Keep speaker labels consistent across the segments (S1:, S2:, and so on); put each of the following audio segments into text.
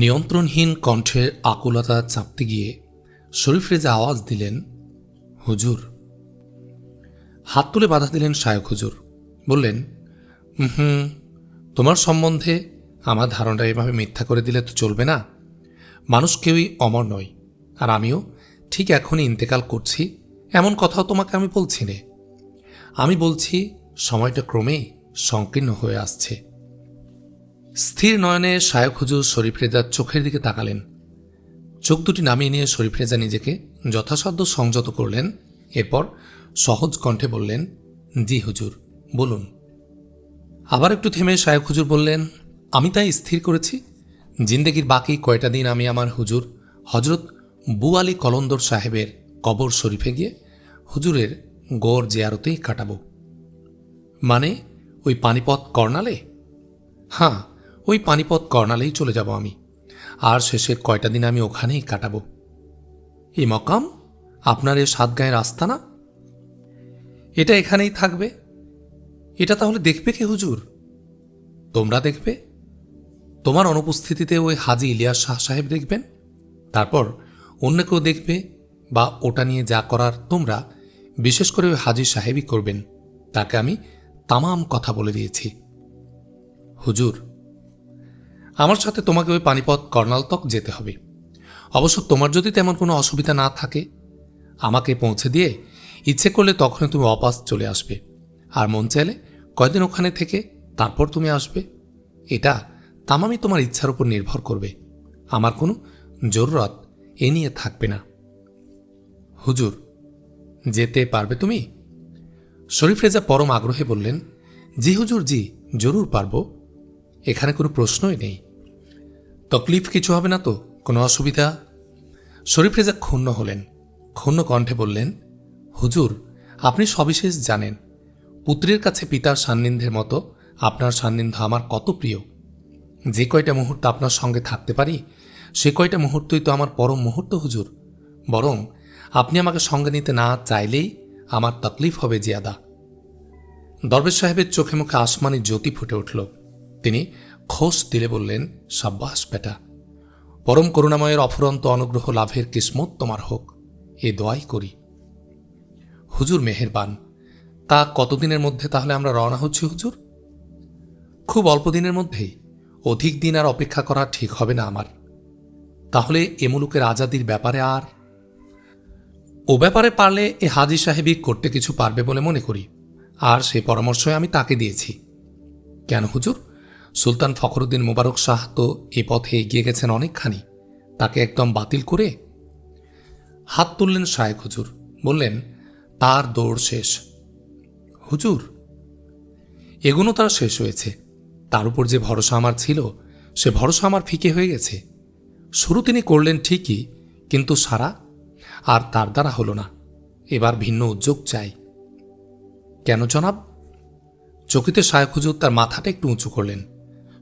S1: নিয়ন্ত্রণহীন কণ্ঠের আকুলতা চাপতে গিয়ে শরীফ রেজা আওয়াজ দিলেন, হুজুর। হাত তুলে বাধা দিলেন শায়ক হুজুর। বললেন হুম তোমার সম্বন্ধে আমার ধারণা এভাবে মিথ্যা করে দিলে তো চলবে না। মানুষ কেউই অমর নয়, আর আমিও ঠিক এখনই ইন্তেকাল করছি। এমন কথাও তোমাকে আমি বলছি নে। আমি বলছি, সময়টা ক্রমেই সংকীর্ণ হয়ে আসছে। স্থির নয়নে শায়ক হুজুর শরীফ রেজার চোখের দিকে তাকালেন। চোখ দুটি নামিয়ে নিয়ে শরীফ রেজা নিজেকে যথাসাধ্য সংযত করলেন। এরপর সহজ কণ্ঠে বললেন, জি হুজুর, বলুন। আবার একটু থেমে শায়ক হুজুর বললেন, আমি তাই স্থির করেছি। জিন্দেগির বাকি কয়টা দিন আমি আমার হুজুর হজরত বু আলী কলন্দর সাহেবের কবর শরীফে গিয়ে হুজুরের গড় জেয়ারতেই কাটাবো। মানে ওই পানিপথ কর্নালে হ্যাঁ ওই পানিপথ কর্নালেই চলে যাব আমি। আর শেষের কয়টা দিন আমি ওখানেই কাটাবো। এ মকাম? আপনার এ সাত গায়ের রাস্তা না এটা এখানেই থাকবে। এটা তাহলে দেখবে কে হুজুর? তোমরা দেখবে? তোমার অনুপস্থিতিতে ওই হাজি ইলিয়াস শাহ সাহেব দেখবেন। তারপর অন্য কেউ দেখবে বা ওটা নিয়ে যা করার তোমরা, বিশেষ করে ওই হাজি সাহেবই করবেন। তাকে আমি তামাম কথা বলে দিয়েছি। হুজুর আমার সাথে তোমাকে ওই পানিপথ কর্নাল তক যেতে হবে। অবশ্য তোমার যদি তেমন কোনো অসুবিধা না থাকে, আমাকে পৌঁছে দিয়ে ইচ্ছে করলে তখনই তুমি অপাস চলে আসবে। আর মন চাইলে কয়দিন ওখানে থেকে তারপর তুমি আসবে। এটা তামামি তোমার ইচ্ছার উপর নির্ভর করবে। আমার কোনো জরুরত এ নিয়ে থাকবে না। হুজুর, যেতে পারবে তুমি? শরীফ রেজা পরম আগ্রহে বললেন, জি হুজুর, জি, জরুর পারব। এখানে কোনো প্রশ্নই নেই। তকলিফ কিছু হবে না তো? কোনো অসুবিধা? শরীফ রেজা ক্ষুণ্ণ হলেন। ক্ষুণ্ণ কণ্ঠে বললেন, হুজুর, আপনি সবিশেষ জানেন। পুত্রের কাছে পিতার সান্নিধ্যের মতো আপনার সান্নিধ্য আমার কত প্রিয়। যে কয়টা মুহূর্ত আপনার সঙ্গে থাকতে পারি, সে কয়টা মুহূর্তই তো আমার পরম মুহূর্ত, হুজুর। বরং আপনি আমাকে সঙ্গে নিতে না চাইলেই আমার তকলিফ হবে জিয়াদা। দরবেশ সাহেবের চোখে মুখে আসমানি জ্যোতি ফুটে উঠল। তিনি খোস দিলে বললেন, সাব্বাস বেটা, পরম করুণাময়ের অফুরন্ত অনুগ্রহ লাভের কিসমত তোমার হোক, এ দোয়াই করি। হুজুর মেহেরবান, তা কতদিনের মধ্যে তাহলে আমরা রওনা হচ্ছি হুজুর? খুব অল্প দিনের মধ্যেই, অধিক দিন আর অপেক্ষা করা ঠিক হবে না আমার। তাহলে এ মুলুকের আজাদির ব্যাপারে আর? ও ব্যাপারে পারলে এ হাজি সাহেবই করতে কিছু পারবে বলে মনে করি, আর সে পরামর্শই আমি তাকে দিয়েছি। কেন হুজুর? সুলতান ফখরুদ্দিন মোবারক শাহ তো এ পথে এগিয়ে গেছেন অনেকখানি। তাকে একদম বাতিল করে হাত তুললেন শায়েক হুজুর। বললেন, তার দৌড় শেষ। হুজুর? এগুলো তার শেষ হয়েছে। তার উপর যে ভরসা আমার ছিল, সে ভরসা আমার ফিকে হয়ে গেছে। শুরু তিনি করলেন ঠিকই, কিন্তু সারা আর তার দ্বারা হলো না। এবার ভিন্ন উদ্যোগ চাই। কেন জনাব? চকিতে শায়ক হুজুর তার মাথাটা একটু উঁচু করলেন।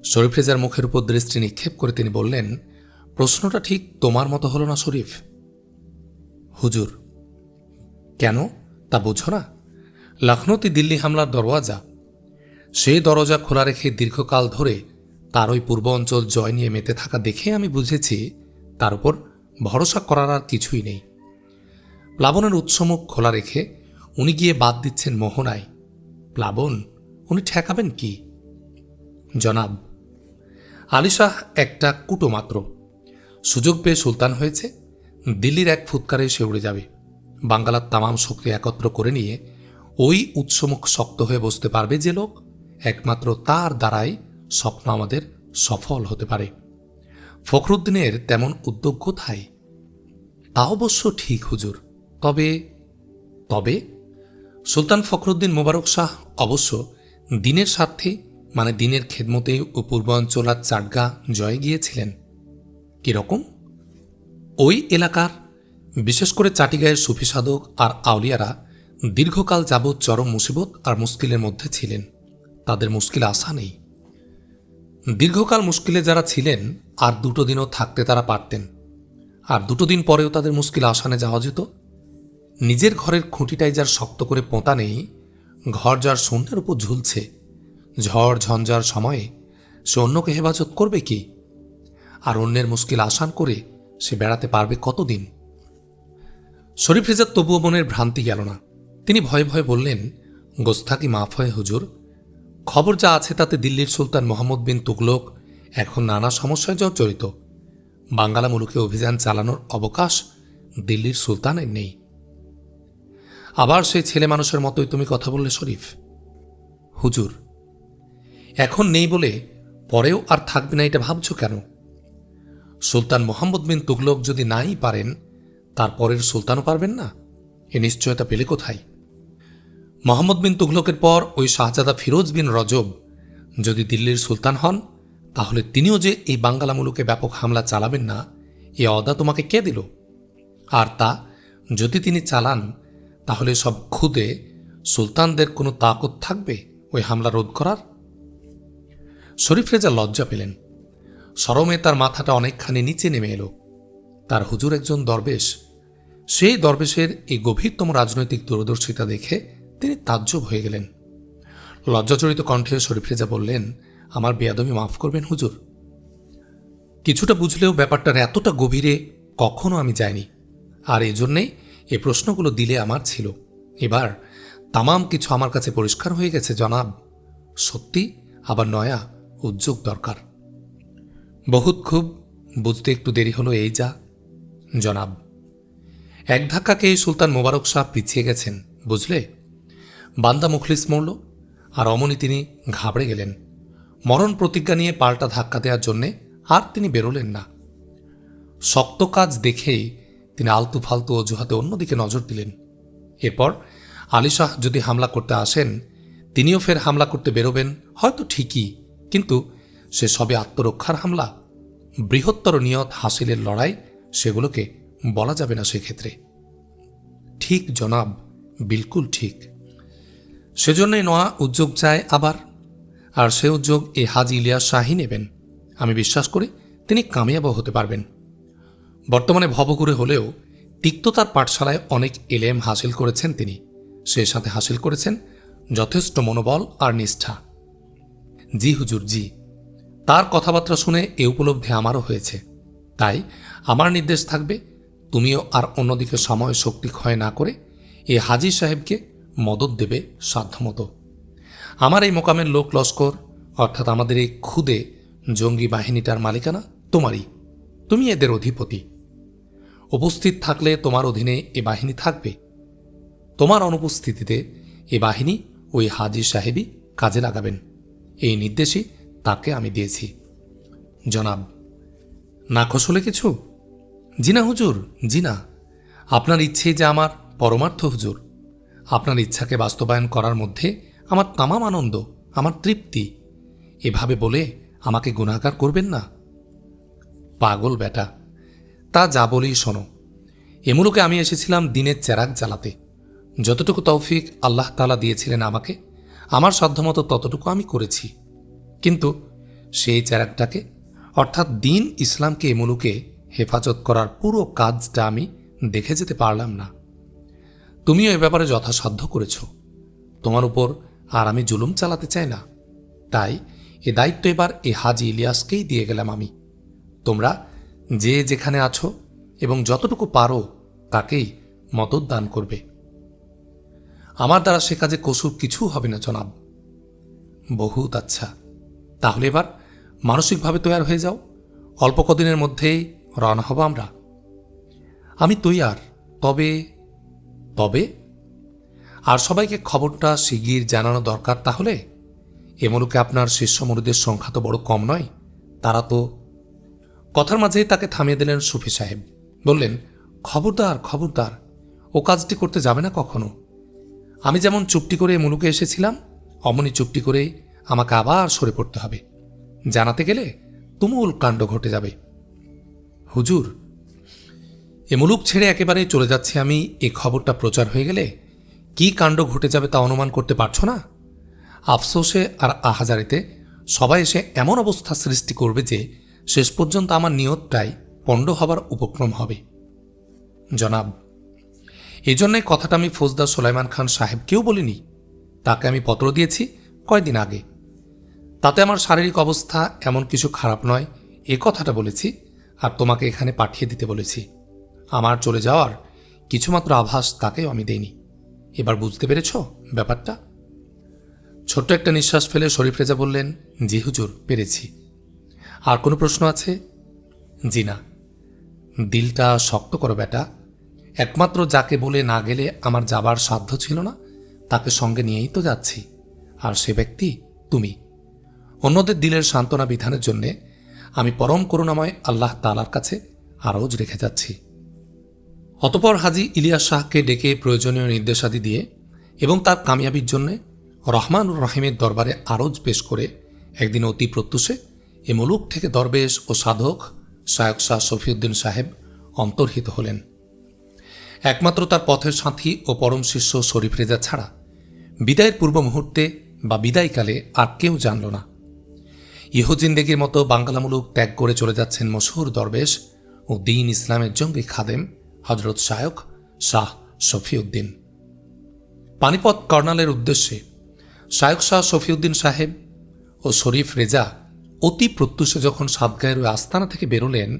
S1: শরীফ রেজার মুখের উপর দৃষ্টি নিক্ষেপ করে তিনি বললেন, প্রশ্নটা ঠিক তোমার মতো হলো না শরীফ? হুজুর। কেন? তা বুঝো না। লখনৌতে দিল্লি হামলার দরওয়াজা। সেই দরজা খোলা রেখে দীর্ঘকাল ধরে তার ওই পূর্ব অঞ্চল জয় নিয়ে মেতে থাকা দেখে আমি বুঝেছি, তার উপর ভরসা করার আর কিছুই নেই। প্লাবনের উৎসমুখ খোলা রেখে উনি গিয়ে বাদ দিচ্ছেন মোহনায়। প্লাবন, উনি ঠেকাবেন কি? জনাব আলিশাহ একটা কুটো মাত্র সুযোগ পেয়ে সুলতান হয়েছে, দিল্লির এক ফুৎকারে সে উড়ে যাবে। বাঙ্গালার তামাম শক্তি একত্র করে নিয়ে ওই উৎসমুখ শক্ত হয়ে বসতে পারবে যে লোক একমাত্র তার দ্বারাই স্বপ্ন আমাদের সফল হতে পারে। ফখরুদ্দিনের তেমন উদ্যোগ কোথায় তা অবশ্য ঠিক হুজুর। তবে তবে সুলতান ফখরুদ্দিন মোবারক শাহ অবশ্য দিনের স্বার্থে মানে দিনের খেদমতে ও পূর্বাঞ্চল আর চাটগা জয়ে গিয়েছিলেন। কীরকম? ওই এলাকার, বিশেষ করে চাটিগায়ের সুফি সাধক আর আউলিয়ারা দীর্ঘকাল যাবৎ চরম মুসিবত আর মুশকিলের মধ্যে ছিলেন। তাদের মুশকিল আসা নেই। দীর্ঘকাল মুশকিলে যারা ছিলেন, আর দুটো দিনও থাকতে তারা পারতেন। আর দুটো দিন পরেও তাদের মুশকিল আসানে যাওয়া যেত। নিজের ঘরের খুঁটিটাই যার শক্ত করে পোঁতা নেই, ঘর যার শূন্যের উপর ঝুলছে ঝড় ঝঞ্ঝার সময়ে সে অন্যকে হেফাজত করবে কি? আর অন্যের মুশকিল আসান করে সে বেড়াতে পারবে কতদিন? শরীফ রেজার তবুও মনের ভ্রান্তি গেল না। তিনি ভয়ে ভয়ে বললেন গোস্তাকি মাফ হয় হুজুর। খবর যা আছে তাতে দিল্লির সুলতান মোহাম্মদ বিন তুগলক এখন নানা সমস্যায় জর্জরিত বাঙ্গালা মুলুকে অভিযান চালানোর অবকাশ দিল্লির সুলতানের নেই। আবার সেই ছেলে মানুষের মতোই তুমি কথা বললে শরীফ। হুজুর এখন নেই বলে পরেও আর থাকবে না এটা ভাবছ কেন? সুলতান মোহাম্মদ বিন তুগলক যদি নাই পারেন, তার পরের সুলতানও পারবেন না? এ নিশ্চয়তা পেলে কোথায়? মোহাম্মদ বিন তুগলকের পর ওই শাহজাদা ফিরোজ বিন রজব যদি দিল্লির সুলতান হন, তাহলে তিনিও যে এই বাঙ্গালা মুলুকে ব্যাপক হামলা চালাবেন না, এ অদা তোমাকে কে দিল? আর তা যদি তিনি চালান, তাহলে সব খুদে সুলতানদের কোনো তাকত থাকবে ওই হামলা রোধ করার? শরীফ রেজা লজ্জা পেলেন। সরমে তার মাথাটা অনেকখানি নিচে নেমে এলো। তার হুজুর একজন দরবেশ। সেই দরবেশের এই গভীরতম রাজনৈতিক দূরদর্শিতা দেখে তিনি তাজ্জব হয়ে গেলেন। লজ্জাচরিত কণ্ঠে শরীফ রেজা বললেন, আমার বেয়াদমি মাফ করবেন হুজুর। কিছুটা বুঝলেও ব্যাপারটার এতটা গভীরে কখনো আমি যাইনি। আর এই জন্যেই এ প্রশ্নগুলো দিলে আমার ছিল। এবার তামাম কিছু আমার কাছে পরিষ্কার হয়ে গেছে, জনাব। সত্যি? আবার নয়া? উদ্যোগ দরকার। বহুত খুব বুঝতে একটু দেরি হলো, এই যা। জনাব, এক ধাক্কাকে সুলতান মোবারক শাহ পিছিয়ে গেছেন, বুঝলে? বান্দা মুখলিস মরল, আর অমনি তিনি ঘাবড়ে গেলেন। মরণ প্রতিজ্ঞা নিয়ে পাল্টা ধাক্কা দেওয়ার জন্যে আর তিনি বেরোলেন না। শক্ত কাজ দেখেই তিনি আলতু ফালতু অজুহাতে অন্যদিকে নজর দিলেন। এরপর আলী শাহ যদি হামলা করতে আসেন, তিনিও ফের হামলা করতে বেরোবেন, হয়তো ঠিকই। কিন্তু সে সবে আত্মরক্ষার হামলা, বৃহত্তর নিয়ত হাসিলের লড়াই সেগুলোকে বলা যাবে না সেক্ষেত্রে। ঠিক জনাব, বিলকুল ঠিক। সেজন্যই নোয়া উদ্যোগ চায় আবার, আর সে উদ্যোগ এই হাজি ইলিয়াস শাহী নেবেন। আমি বিশ্বাস করি তিনি কামিয়াব হতে পারবেন। বর্তমানে ভবঘুরে হলেও তিক্ততার পাঠশালায় অনেক এলেম হাসিল করেছেন তিনি। সে সাথে হাসিল করেছেন যথেষ্ট মনোবল আর নিষ্ঠা। জি হুজুর, জি। তার কথাবার্তা শুনে এ উপলব্ধি আমারও হয়েছে। তাই আমার নির্দেশ থাকবে, তুমিও আর অন্যদিকে সময় শক্তি ক্ষয় না করে এ হাজি সাহেবকে মদত দেবে সাধ্যমতো। আমার এই মোকামের লোক লস্কর, অর্থাৎ আমাদের এই খুদে জঙ্গি বাহিনীটার মালিকানা তোমারই। তুমি এদের অধিপতি। উপস্থিত থাকলে তোমার অধীনে এ বাহিনী থাকবে। তোমার অনুপস্থিতিতে এ বাহিনী ওই হাজি সাহেবই কাজে লাগাবেন। এই নির্দেশই তাকে আমি দিয়েছি। জনাব, না খসলে কিছু? জি না হুজুর জি না আপনার ইচ্ছেই যে আমার পরমার্থ হুজুর। আপনার ইচ্ছাকে বাস্তবায়ন করার মধ্যে আমার তামাম আনন্দ, আমার তৃপ্তি। এভাবে বলে আমাকে গুণাকার করবেন না? পাগল বেটা তা যা বলেই শোনো। এমুলোকে আমি এসেছিলাম দিনের চেরাগ জ্বালাতে। যতটুকু তৌফিক আল্লাহ তালা দিয়েছিলেন আমাকে আমার সাধ্যমতো ততটুকু আমি করেছি। কিন্তু সেই চেরাগটাকে অর্থাৎ দিন ইসলামকে এমুলুকে হেফাজত করার পুরো কাজটা আমি দেখে যেতে পারলাম না। তুমিও এ ব্যাপারে যথাসাধ্য করেছ। তোমার উপর আর আমি জুলুম চালাতে চাই না। তাই এ দায়িত্ব এবার এ হাজি ইলিয়াসকেই দিয়ে গেলাম আমি। তোমরা যে যেখানে আছো এবং যতটুকু পারো তাকেই মদত দান করবে। আমার দ্বারা সে কাজে কসুর কিছু হবে না, জনাব। বহুত আচ্ছা। তাহলে এবার মানসিকভাবে তৈয়ার হয়ে যাও। অল্প কদিনের মধ্যেই রওনা হব আমরা। আমি তৈয়ার। তবে তবে? আর সবাইকে খবরটা শিগগির জানানো দরকার তাহলে? এমনুকে আপনার শিষ্য মরুদের সংখ্যা তো বড় কম নয়। তারা তো কথার মাঝেই তাকে থামিয়ে দিলেন সুফি সাহেব। বললেন, খবরদার খবরদার। ও কাজটি করতে যাবে না কখনো? আমি যেমন চুপটি করে মুলুকে এসেছিলাম, অমনি চুপটি করে আমাকে আবার সরে পড়তে হবে। জানাতে গেলে তুমুল কাণ্ড ঘটে যাবে। হুজুর, এ মুলুক ছেড়ে একেবারে চলে যাচ্ছে আমি, এ খবরটা প্রচার হয়ে গেলে কি কাণ্ড ঘটে যাবে তা অনুমান করতে পারছ না? আফসোসে আর আহাজারিতে সবাই এসে এমন অবস্থা সৃষ্টি করবে যে শেষ পর্যন্ত আমার নিয়তটাই পণ্ড হবার উপক্রম হবে। জনাব এই জন্যই কথাটা আমি ফৌজদার সোলাইমান খান সাহেবকেও বলিনি। তাকে আমি পত্র দিয়েছি কয়দিন আগে। তাতে আমার শারীরিক অবস্থা এমন কিছু খারাপ নয়, এ কথাটা বলেছি আর তোমাকে এখানে পাঠিয়ে দিতে বলেছি। আমার চলে যাওয়ার কিছুমাত্র আভাস তাকেও আমি দেইনি। এবার বুঝতে পেরেছ ব্যাপারটা? ছোট্ট একটা নিঃশ্বাস ফেলে শরীফ রেজা বললেন, জি হুজুর, পেরেছি। আর কোনো প্রশ্ন আছে? জি না। দিলটা শক্ত করো, বেটা। একমাত্র যাকে বলে না গেলে আমার যাবার সাধ্য ছিল না, তাকে সঙ্গে নিয়েই তো যাচ্ছি। আর সে ব্যক্তি তুমি। অন্যদের দিলের সান্ত্বনা বিধানের জন্যে আমি পরম করুণাময় আল্লাহ তালার কাছে আরজ রেখে যাচ্ছি। অতপর হাজি ইলিয়াস শাহকে ডেকে প্রয়োজনীয় নির্দেশাদি দিয়ে এবং তার কামিয়াবির জন্যে রহমানুর রহিমের দরবারে আরজ পেশ করে একদিন অতি প্রত্যুষে এ মুলুক থেকে দরবেশ ও সাধক শায়ক শাহ শফিউদ্দিন সাহেব অন্তর্হিত হলেন। একমাত্র তার পথের সাথী ও পরম শিষ্য শরীফ রেজা ছাড়া। বিদায়ের পূর্ব মুহূর্তে বা বিদায়কালে আর কেউ জানল না। ইহুজিন্দেগির মতো বাঙ্গালামূলক ত্যাগ করে চলে যাচ্ছেন মশহুর দরবেশ ও দিন ইসলামের জঙ্গি খাদেম হজরত শায়ক শাহ শফিউদ্দিন। পানিপথ কর্নালের উদ্দেশ্যে শায়ক শাহ শফিউদ্দিন সাহেব ও শরীফ রেজা অতি প্রত্যুষে যখন সাতগায়ের ওই আস্তানা থেকে বেরোলেন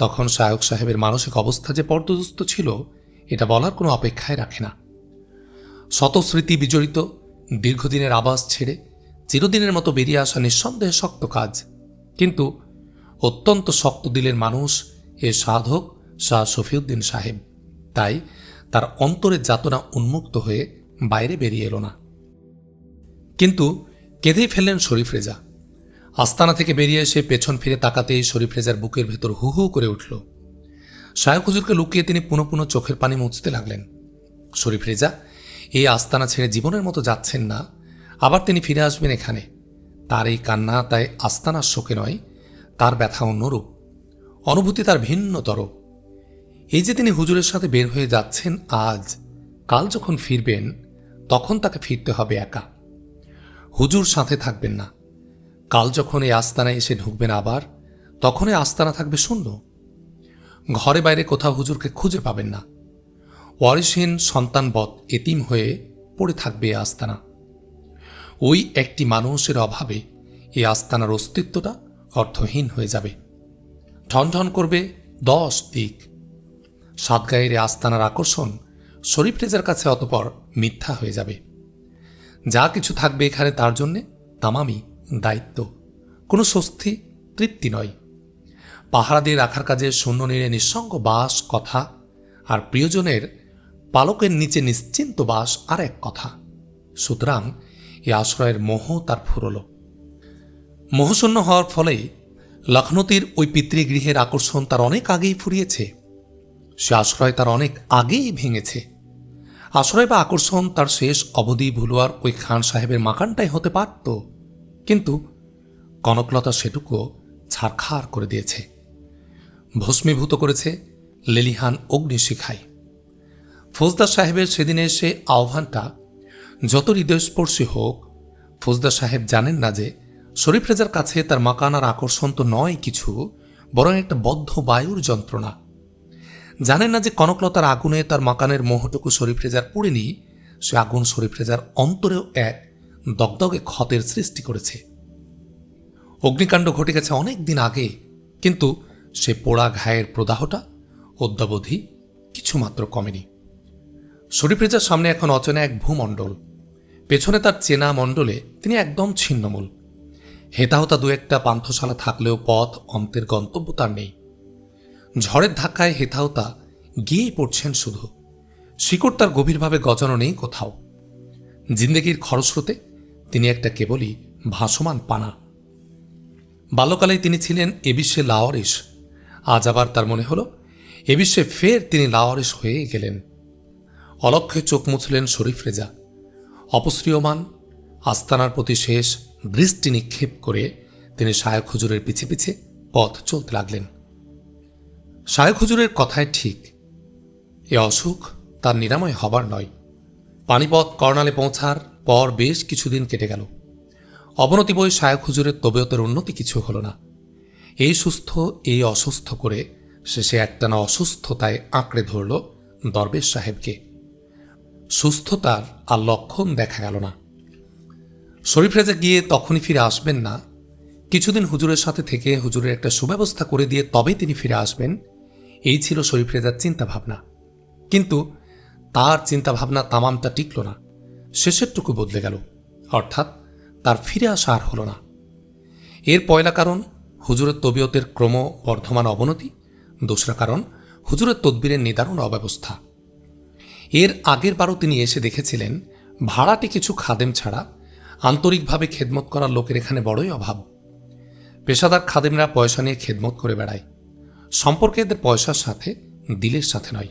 S1: তখন শায়ক সাহেবের মানসিক অবস্থা যে পর্যদস্ত ছিল, এটা বলার কোনো অপেক্ষায় রাখে না। শতস্মৃতি বিজড়িত, দীর্ঘদিনের আবাস ছেড়ে চিরদিনের মতো বেরিয়ে আসা নিঃসন্দেহে শক্ত কাজ। কিন্তু অত্যন্ত শক্ত দিলের মানুষ এ সাধক শাহ শফিউদ্দিন সাহেব। তাই তার অন্তরের যাতনা উন্মুক্ত হয়ে বাইরে বেরিয়ে এলো না। কিন্তু কেঁদেই ফেললেন শরীফ রেজা। আস্তানা থেকে বেরিয়ে এসে পেছন ফিরে তাকাতেই শরীফ রেজার বুকের ভেতর হু হু করে উঠল। শায়ক হুজুরকে লুকিয়ে তিনি পুনঃ পুনঃ চোখের পানি মুছতে লাগলেন। শরীফ রেজা, এই আস্তানা ছেড়ে জীবনের মতো যাচ্ছেন না। আবার তিনি ফিরে আসবেন এখানে। তার এই কান্না তাই আস্তানার শোকে নয়, তার ব্যথা অন্যরূপ। অনুভূতি তার ভিন্নতর। এই যে তিনি হুজুরের সাথে বের হয়ে যাচ্ছেন আজ, কাল যখন ফিরবেন, তখন তাকে ফিরতে হবে একা। হুজুর সাথে থাকবেন না। কাল যখন এই আস্তানায় এসে ঢুকবেন আবার তখন এই আস্তানা থাকবে শূন্য। ঘরে বাইরে কোথাও হুজুরকে খুঁজে পাবেন না। ওয়ারিসহীন সন্তানবৎ এতিম হয়ে পড়ে থাকবে এই আস্তানা। ওই একটি মানুষের অভাবে এই আস্তানার অস্তিত্বটা অর্থহীন হয়ে যাবে। ঠন করবে দশ দিক। সাতগায়ের আস্তানার আকর্ষণ শরীফ রেজার কাছে অতপর মিথ্যা হয়ে যাবে। যা কিছু থাকবে এখানে তার জন্যে তামামি। দায়িত্ব। কোনো স্বস্তি, তৃপ্তি নয়। পাহারা দিয়ে রাখার কাজে শূন্য নিরে নিঃসঙ্গ বাস কথা, আর প্রিয়জনের পালকের নিচে নিশ্চিন্ত বাস আর এক কথা। সুতরাং এ আশ্রয়ের মোহ তার ফুরল। মোহশূন্য হওয়ার ফলে লখনৌতির ওই পিতৃগৃহের আকর্ষণ তার অনেক আগেই ফুরিয়েছে। সে আশ্রয় তার অনেক আগেই ভেঙেছে। আশ্রয় বা আকর্ষণ তার শেষ অবধি ভুলুয়ার ওই খান সাহেবের মাকানটাই হতে পারত। কিন্তু কনকলতা সেটুকুও ছাড়খাড় করে দিয়েছে। ভস্মীভূত করেছে লেলিহান অগ্নিশিখায়। ফৌজদার সাহেবের সেদিনে সে আহ্বানটা যত হৃদয়স্পর্শী হোক, ফৌজদার সাহেব জানেন না যে শরীফ রেজার কাছে তার মাকানার আকর্ষণ তো নয় কিছু, বরং একটা বদ্ধ বায়ুর যন্ত্রণা। জানেন না যে কনকলতার আগুনে তার মাকানের মোহটুকু শরীফ রেজার পুড়েনি, সে আগুন শরীফ রেজার অন্তরেও এক দগদগে ক্ষতের সৃষ্টি করেছে। অগ্নিকাণ্ড ঘটে গেছে অনেক দিন আগে, কিন্তু সে পোড়া ঘায়ের প্রদাহটা অদ্যাবধি কিছুমাত্র কমেনি। শরীফ রেজার সামনে এখন অচেনা এক ভূমণ্ডল। পেছনে তার চেনা মণ্ডলে তিনি একদম ছিন্নমূল। হেতাহতা দু একটা পান্থশালা থাকলেও পথ, অন্তের গন্তব্য তার নেই। ঝড়ের ধাক্কায় হেথাওতা গিয়েই পড়ছেন শুধু। শিকড় তার গভীরভাবে গজানো নেই কোথাও। জিন্দেগির খরস্রোতে তিনি একটা কেবলই ভাসমান পানা। বাল্যকালেই তিনি ছিলেন এ বিশ্বে লাওয়ারিস। আজ আবার তার মনে হলো, এ বিশ্বে ফের তিনি লাওয়ারিস হয়ে গেলেন। অলক্ষে চোখ মুছলেন শরীফ রেজা। অপশ্রিয়মান আস্তানার প্রতি শেষ দৃষ্টি নিক্ষেপ করে তিনি শায়ক হুজুরের পিছে পিছে পথ চলতে লাগলেন। শায়ক হুজুরের কথায় ঠিক, এ অসুখ তার নিরাময় হবার নয়। পানিপথ কর্নালে পৌঁছার পর বেশ কিছুদিন কেটে গেল। অবনতি বই শায়ক হুজুরের তবিয়তের উন্নতি কিছু হলো না। এই সুস্থ, এই অসুস্থ করে শেষে একটানা অসুস্থতায় আঁকড়ে ধরল দরবেশ সাহেবকে। সুস্থতার আর লক্ষণ দেখা গেল না। শরীফ রেজা গিয়ে তখনই ফিরে আসবেন না। কিছুদিন হুজুরের সাথে থেকে হুজুরের একটা সুব্যবস্থা করে দিয়ে তবে তিনি ফিরে আসবেন। এই ছিল শরীফ রেজার চিন্তাভাবনা। কিন্তু তার চিন্তাভাবনা তামামটা টিকল না। শেষেরটুকু বদলে গেল। অর্থাৎ তার ফিরে আসা আর হল না। এর পয়লা কারণ, হুজুরের তবিয়তের ক্রম বর্ধমান অবনতি। দোসরা কারণ, হুজুরের তদবিরের নিদারুণ অব্যবস্থা। এর আগের বারও তিনি এসে দেখেছিলেন, ভাড়াটি কিছু খাদেম ছাড়া আন্তরিকভাবে খেদমত করার লোকের এখানে বড়ই অভাব। পেশাদার খাদেমরা পয়সা নিয়ে খেদমত করে বেড়ায়। সম্পর্কে এদের পয়সার সাথে, দিলের সাথে নয়।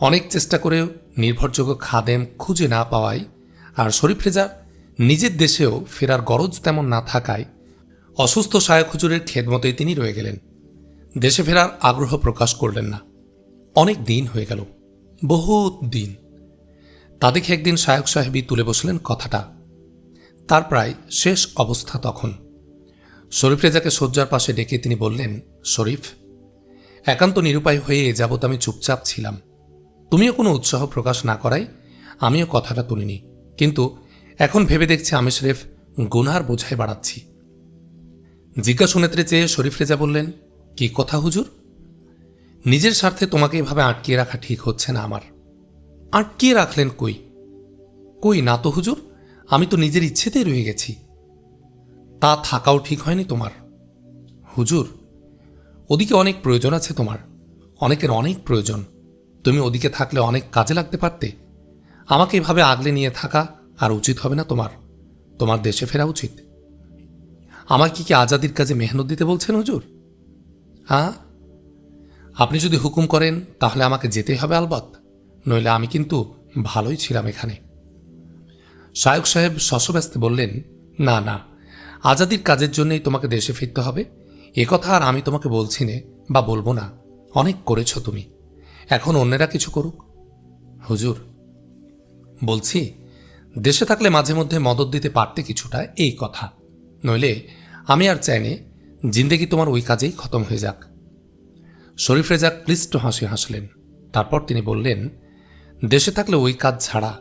S1: অনেক চেষ্টা করেও নির্ভরযোগ্য খাদেম খুঁজে না পাওয়ায় আর শরীফ রেজা নিজের দেশেও ফেরার গরজ তেমন না থাকায় অসুস্থ শায়ক হুজুরের খেদমতেই তিনি রয়ে গেলেন। দেশে ফেরার আগ্রহ প্রকাশ করলেন না। অনেক দিন হয়ে গেল, বহুত দিন। তা দেখে একদিন শায়ক সাহেবই তুলে বসলেন কথাটা। তার প্রায় শেষ অবস্থা তখন। শরীফ রেজাকে শয্যার পাশে ডেকে তিনি বললেন, শরীফ, একান্ত নিরুপায় হয়ে এ যাবৎ আমি চুপচাপ ছিলাম। তুমিও কোনো উৎসাহ প্রকাশ না করায় আমিও কথাটা তুলিনি। কিন্তু এখন ভেবে দেখছি আমি শরীফ গুনহার বোঝায় বাড়াচ্ছি। জিজ্ঞাসা নেত্রে চেয়ে শরীফ রেজা বললেন, কি কথা হুজুর? নিজের স্বার্থে তোমাকে এভাবে আটকিয়ে রাখা ঠিক হচ্ছে না আমার। আটকিয়ে রাখলেন কই? কই না তো হুজুর? আমি তো নিজের ইচ্ছেতেই রয়ে গেছি। তা থাকাও ঠিক হয়নি তোমার। হুজুর, ওদিকে অনেক প্রয়োজন আছে তোমার। অনেকের অনেক প্রয়োজন। তুমি ওদিকে থাকলে অনেক কাজে লাগতে পারতে। আমাকে এভাবে আগলে নিয়ে থাকা আর উচিত হবে না তোমার। তোমার দেশে ফেরা উচিত। আমাকে কি কি আজাদির কাজে মেহনত দিতে বলছেন হুজুর? হ্যাঁ? আপনি যদি হুকুম করেন, তাহলে আমাকে যেতেই হবে আলবত। নইলে আমি কিন্তু ভালোই ছিলাম এখানে। শায়ক সাহেব শশব্যস্তে বললেন, না না, আজাদির কাজের জন্যই তোমাকে দেশে ফিরতে হবে। এ কথা আর আমি তোমাকে বলছি নে বা বলব না। অনেক করেছ তুমি। এখন অন্যেরা কিছু করুক। হুজুর, বলছি, দেশে থাকলে মাঝে মধ্যে মদত দিতে পারতে কিছুটা এই কথা। নইলে আমি আর চাইনে জিন্দেগি তোমার ওই কাজেই খতম হয়ে যাক। শরীফ রেজা ক্লিষ্ট হাসি হাসলেন। তারপর তিনি বললেন, দেশে থাকলে ওই কাজ ছাড়া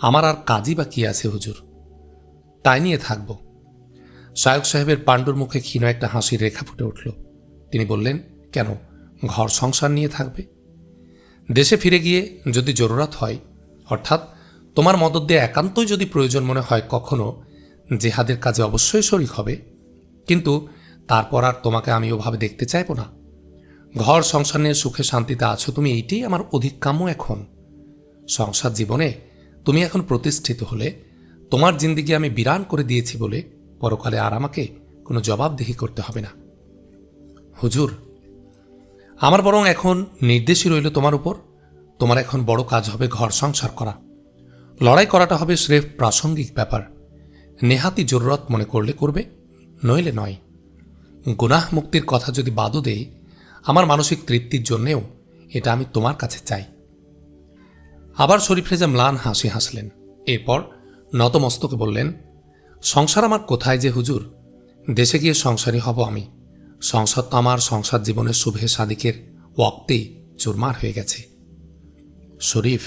S1: আমার আর কাজই বা কি আছে হুজুর? তাই নিয়ে থাকব। শায়ক সাহেবের পাণ্ডুর মুখে ক্ষীণ একটা হাসির রেখা ফুটে উঠল। তিনি বললেন, কেন, ঘর সংসার নিয়ে থাকবে? দেশে ফিরে গিয়ে যদি জরুরাত হয়, অর্থাৎ তোমার মদত দিয়ে একান্তই যদি প্রয়োজন মনে হয় কখনো, জেহাদের কাজে অবশ্যই শরিক হবে। কিন্তু তারপর আর তোমাকে আমি ওভাবে দেখতে চাইব না। ঘর, সংসার নিয়ে সুখে শান্তিতে আছো তুমি, এইটাই আমার অধিক কাম্য এখন। সংসার জীবনে তুমি এখন প্রতিষ্ঠিত হলে, তোমার জিন্দিগি আমি বিরান করে দিয়েছি বলে পরকালে আর আমাকে কোনো জবাবদিহি করতে হবে না। হুজুর আমার বরং এখন নির্দেশই রইল তোমার উপর। তোমার এখন বড় কাজ হবে ঘর সংসার করা। লড়াই করাটা হবে স্রেফ প্রাসঙ্গিক ব্যাপার। নেহাতি জরুরত মনে করলে করবে, নইলে নয়। গুনাহ মুক্তির কথা যদি বাদও দেই, আমার মানসিক তৃপ্তির জন্যেও এটা আমি তোমার কাছে চাই। আবার শরীফ রেজা ম্লান হাসি হাসলেন। এরপর নতমস্তকে বললেন, সংসার আমার কোথায় যে হুজুর? দেশে গিয়ে সংসারী হব আমি। সংসার তো আমার সংসার জীবনের শুভে সাদিকের ওয়াক্তেই চুরমার হয়ে গেছে। শরীফ,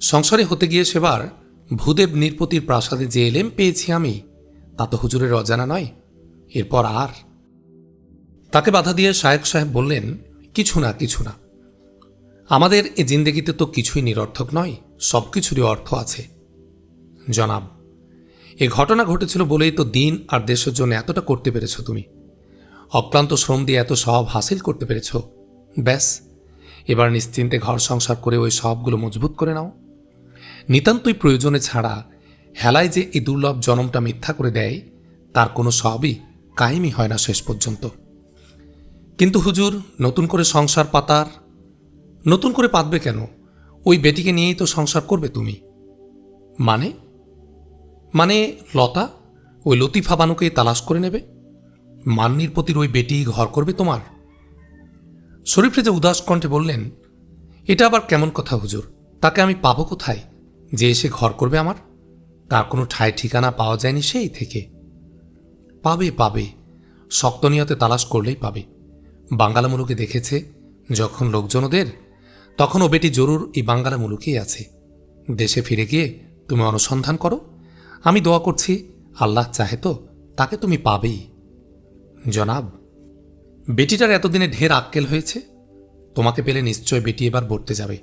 S1: সংসারে হতে গিয়ে সেবার ভূদেব নিরপতির প্রাসাদে যে এলেম পেয়েছি আমি, তা তো হুজুরের অজানা নয়। এরপর আর? তাকে বাধা দিয়ে শায়েক সাহেব বললেন, কিছু না কিছু না। আমাদের এ জিন্দেগিতে তো কিছুই নিরর্থক নয় সব কিছুরই অর্থ আছে। জনাব, এ ঘটনা ঘটেছিল বলেই তো দিন আর দেশের জন্য এতটা করতে পেরেছ তুমি। অক্লান্ত শ্রম দিয়ে এত সব হাসিল করতে পেরেছ। ব্যাস, এবার নিশ্চিন্তে ঘর সংসার করে ওই সবগুলো মজবুত করে নাও। নিতান্তই প্রয়োজনে ছাড়া হেলায় যে এই দুর্লভ জনমটা মিথ্যা করে দেয়, তার কোনো সবই কায়েমই হয় না শেষ পর্যন্ত। কিন্তু হুজুর, নতুন করে সংসার পাতার, নতুন করে পাতবে কেন? ওই বেটিকে নিয়েই তো সংসার করবে তুমি। মানে? মানে লতা, ওই লতিফা বানুকে তালাশ করে নেবে? মান্নির প্রতির ওই বেটি ঘর করবে তোমার? শরীফ রেজা উদাস কণ্ঠে বললেন, এটা আবার কেমন কথা হুজুর? তাকে আমি পাবো কোথায়? যে এসে ঘর করবে আমার? তার কোনো ঠাই ঠিকানা পাওয়া যায়নি সেই থেকে। পাবে পাবে। শক্ত নিয়তে তালাশ করলেই পাবে। বাঙ্গালা মুলুকে দেখেছে যখন লোকজন ওদের, তখন ও বেটি জরুর এই বাঙ্গালা মুলুকেই আছে। দেশে ফিরে গিয়ে তুমি অনুসন্ধান করো। আমি দোয়া করছি, আল্লাহ চাহে তো তাকে তুমি পাবেই। জনাব, বেটিটার এতদিনে ঢের আক্কেল হয়েছে। তোমাকে পেলে নিশ্চয় বেটি এবার বর্তে যাবে।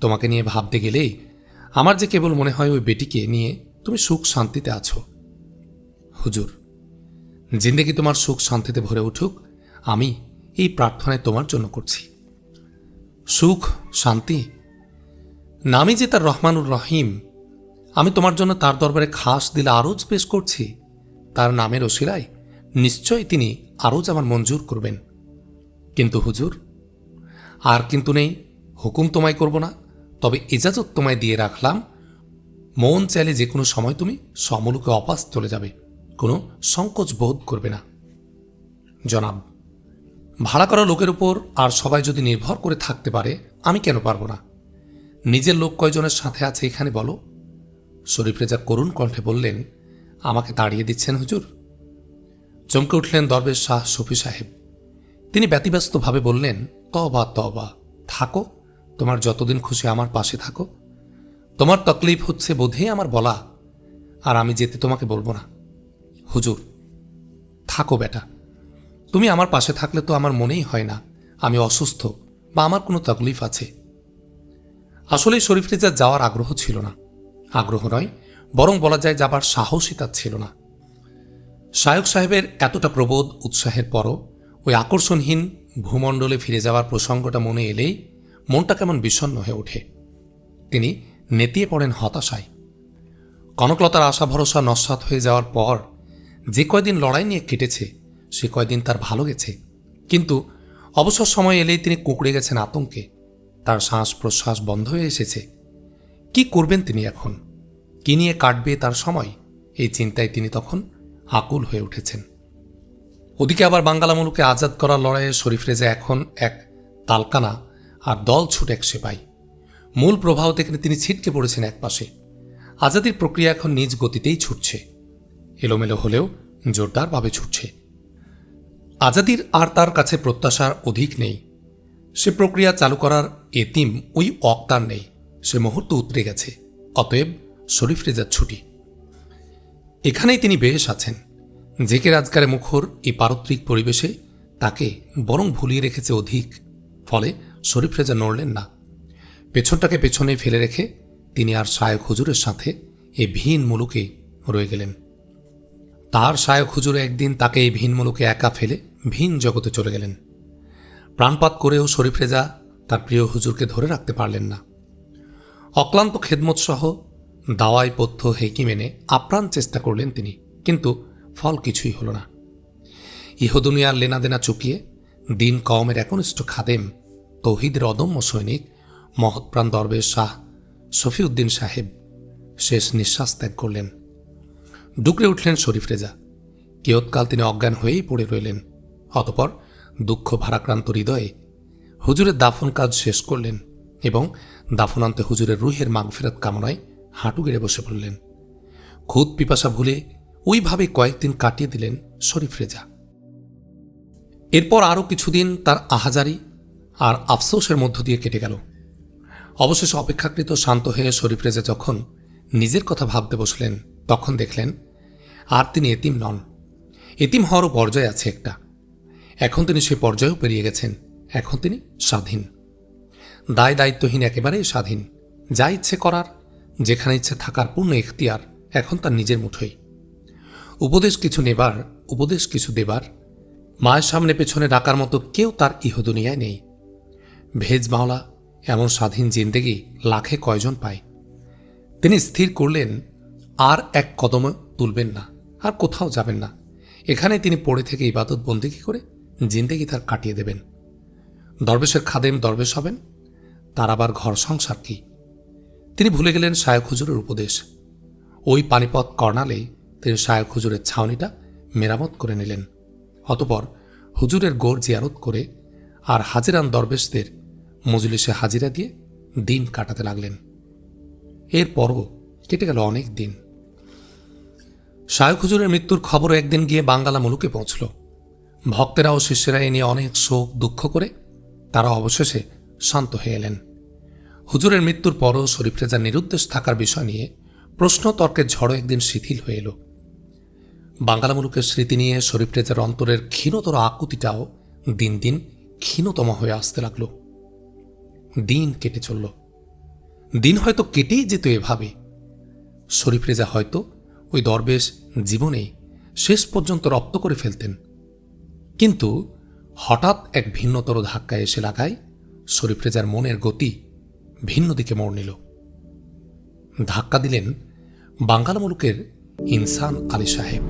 S1: তোমাকে নিয়ে ভাবতে গেলেই আমার যে কেবল মনে হয় ওই বেটিকে নিয়ে তুমি সুখ শান্তিতে আছো। হুজুর, জিন্দেগি তোমার সুখ শান্তিতে ভরে উঠুক, আমি এই প্রার্থনায় তোমার জন্য করছি। সুখ, শান্তি, নামই যে তার রহমানুর রহিম, আমি তোমার জন্য তার দরবারে খাস দিলে আরজ পেশ করছি, তার নামের ওসিলায় নিশ্চয়ই তিনি আরও আমার মঞ্জুর করবেন। কিন্তু হুজুর, আর কিন্তু নেই, হুকুম তোমায় করব না, তবে ইজাজত তোমায় দিয়ে রাখলাম। মন চাইলে যে কোনো সময় তুমি সমলুকে অপাস চলে যাবে, কোনো সংকোচ বোধ করবে না। জনাব, ভাড়া করা লোকের উপর আর সবাই যদি নির্ভর করে থাকতে পারে, আমি কেন পারব না? নিজের লোক কয়জনের সাথে আছে এখানে বলো। শরীফ রেজা করুণ কণ্ঠে বললেন, আমাকে তাড়িয়ে দিচ্ছেন হুজুর। চমকে উঠলেন দরবেশ শাহ শফি সাহেব। তিনি ব্যতিব্যস্তভাবে বললেন তবা তবা থাকো, তোমার যতদিন খুশি আমার পাশে থাকো। তোমার তকলিফ হচ্ছে বোধেই আমার বলা, আর আমি যেতে তোমাকে বলব না। হুজুর, থাকো বেটা। তুমি আমার পাশে থাকলে তো আমার মনেই হয় না, আমি অসুস্থ বা আমার কোনো তকলিফ আছে। আসলে শরীফ রেজার যাওয়ার আগ্রহ ছিল না। আগ্রহ নয়, বরং বলা যায় যাবার সাহসই তার ছিল না। শায়ক সাহেবের এতটা প্রবোধ উৎসাহের পরও ওই আকর্ষণহীন ভূমণ্ডলে ফিরে যাওয়ার প্রসঙ্গটা মনে এলেই মনটা কেমন বিষণ্ণ হয়ে ওঠে। তিনি নেতিয়ে পড়েন হতাশায়। কনকলতার আশা ভরসা নস্বাত হয়ে যাওয়ার পর যে কয়দিন লড়াই নিয়ে কেটেছে, সে কয়দিন তার ভালো গেছে। কিন্তু অবসর সময় এলেই তিনি কুঁকড়ে গেছেন আতঙ্কে। তার শ্বাস প্রশ্বাস বন্ধ হয়ে এসেছে। কি করবেন তিনি এখন? কি নিয়ে কাটবে তার সময়? এই চিন্তায় তিনি তখন আকুল হয়ে উঠেছেন। ওদিকে আবার বাঙ্গালা মুলুকে আজাদ করার লড়াইয়ে শরীফ রেজা এখন এক তালকানা আর দল ছুট এক সেপাই মূল প্রবাহ থেকে তিনি ছিটকে পড়েছেন একপাশে আজাদির প্রক্রিয়া এখন নিজ গতিতেই ছুটছে। এলোমেলো হলেও জোরদারভাবে ছুটছে। আজাদির আর তার কাছে প্রত্যাশার অধিক নেই। সে প্রক্রিয়া চালু করার এতিম ওই অক্তার নেই। সে মুহূর্ত উতরে গেছে। অতএব শরীফ রেজার ছুটি। এখানেই তিনি বেশ আছেন। জেকে রাজগারে মুখর এই পারত্রিক পরিবেশে তাকে বরং ভুলিয়ে রেখেছে অধিক, ফলে শরীফ রেজা নড়লেন না। পেছনটাকে পেছনে ফেলে রেখে তিনি আর শায়ক হুজুরের সাথে এই ভিন মুলুকে রয়ে গেলেন। তার শায়ক হুজুর একদিন তাকে এই ভিন মুলুকে একা ফেলে ভিন জগতে চলে গেলেন। প্রাণপাত করেও শরীফ রেজা তার প্রিয় হুজুরকে ধরে রাখতে পারলেন না। অক্লান্ত খেদমত সহ দাওয়াই পথ্য হেকি মেনে আপ্রাণ চেষ্টা করলেন তিনি, কিন্তু ফল কিছুই হল না। ইহদুনিয়ার লেনাদেনা চুকিয়ে দিন কওমের একনিষ্ঠ খাদেম তৌহিদের অদম্য সৈনিক মহৎপ্রাণ দরবেশ শাহ শফিউদ্দিন সাহেব শেষ নিঃশ্বাস ত্যাগ করলেন। ডুকরে উঠলেন শরীফ রেজা। কিয়ৎকাল তিনি অজ্ঞান হয়েই পড়ে রইলেন। অতপর দুঃখ ভারাক্রান্ত হৃদয়ে হুজুরের দাফন কাজ শেষ করলেন এবং দাফনান্তে হুজুরের রুহের মাগফিরাত কামনায় হাঁটু গেড়ে বসে পড়লেন খুদ পিপাসা ভুলে ওইভাবে কয়েকদিন কাটিয়ে দিলেন শরীফ রেজা। এরপর আরও কিছুদিন তার আহাজারি আর আফসোসের মধ্য দিয়ে কেটে গেল। অবশেষে অপেক্ষাকৃত শান্ত হয়ে শরীফ রেজা যখন নিজের কথা ভাবতে বসলেন, তখন দেখলেন, আর তিনি এতিম নন। এতিম হওয়ারও পর্যায় আছে একটা। এখন তিনি সেই পর্যায়েও পেরিয়ে গেছেন। এখন তিনি স্বাধীন। দায় দায়িত্বহীন একেবারেই স্বাধীন। যা ইচ্ছে করার যেখানে ইচ্ছে থাকার পূর্ণ এখতিয়ার এখন তার নিজের মুঠোই। উপদেশ কিছু নেবার, উপদেশ কিছু দেবার, মায়ের সামনে পেছনে ডাকার মতো কেউ তার ইহদুনিয়ায় নেই। ভেজ মাওলা, এমন স্বাধীন জিন্দেগি লাখে কয়জন পায়? তিনি স্থির করলেন, আর এক কদম তুলবেন না, আর কোথাও যাবেন না। এখানে তিনি পড়ে থেকে ইবাদত বন্দিকি করে? জিন্দেগি তার কাটিয়ে দেবেন। দরবেশের খাদেম দরবেশ হবেন, তার আবার ঘর সংসার কি? তিনি ভুলে গেলেন শায়ক হুজুরের উপদেশ। ওই পানিপথ কর্নালে তিনি শায়ক হুজুরের ছাউনিটা মেরামত করে নিলেন। অতপর হুজুরের গোড় জিয়ারত করে আর হাজিরান দরবেশদের মজলিসে হাজিরা দিয়ে দিন কাটাতে লাগলেন। এরপরও কেটে গেল অনেক দিন। শায়ক হুজুরের মৃত্যুর খবরও একদিন গিয়ে বাঙ্গালা মুলুকে পৌঁছল। ভক্তেরা ও শিষ্যেরা এ নিয়ে অনেক শোক দুঃখ করে তারা অবশেষে শান্ত হয়ে এলেন। হুজুরের মৃত্যুর পরও শরীফ রেজার নিরুদ্দেশ থাকার বিষয় নিয়ে প্রশ্ন তর্কের ঝড়ও একদিন শিথিল হয়ে এলো। বাঙ্গালামুলুকের স্মৃতি নিয়ে শরীফ রেজার অন্তরের ক্ষীণতর আকুতিটাও দিন দিন ক্ষীণতম হয়ে আসতে লাগল। দিন কেটে চলল। দিন হয়তো কেটেই যেত এভাবে। শরীফ রেজা হয়তো ওই দরবেশ জীবনে শেষ পর্যন্ত রপ্ত করে ফেলতেন। কিন্তু হঠাৎ এক ভিন্নতর ধাক্কায় এসে লাগায় শরীফ রেজার মনের গতি ভিন্ন দিকে মোড় নিল। ধাক্কা দিলেন বাঙ্গাল মুলুকের ইনসান আলী সাহেব।